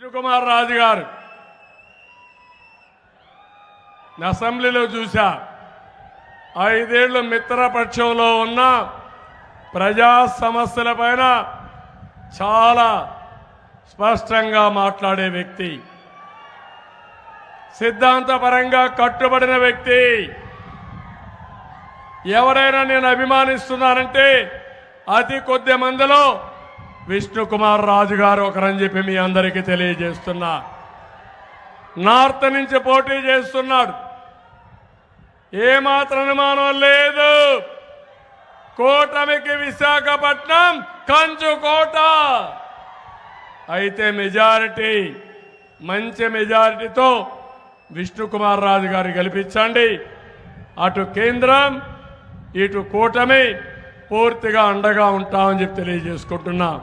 విష్ణుకుమార్ రాజు గారు. అసెంబ్లీలో చూశా ఐదేళ్ళు మిత్రపక్షంలో ఉన్న ప్రజా సమస్యల పైన చాలా స్పష్టంగా మాట్లాడే వ్యక్తి. సిద్ధాంతపరంగా కట్టుబడిన వ్యక్తి. ఎవరైనా నేను అభిమానిస్తున్నానంటే అతి కొద్ది మందిలో విష్ణుకుమార్ రాజు గారు ఒకరని చెప్పి మీ అందరికీ తెలియజేస్తున్నా. నార్త్ నుంచి పోటీ చేస్తున్నాడు ఏమాత్రం అనుమానం లేదు. కూటమికి విశాఖపట్నం కంచు కోట. అయితే మెజారిటీ మంచి మెజారిటీతో విష్ణుకుమార్ రాజు గారు గెలిపించండి. అటు కేంద్రం ఇటు కూటమి పూర్తిగా అండగా ఉంటామని చెప్పి తెలియజేసుకుంటున్నాం.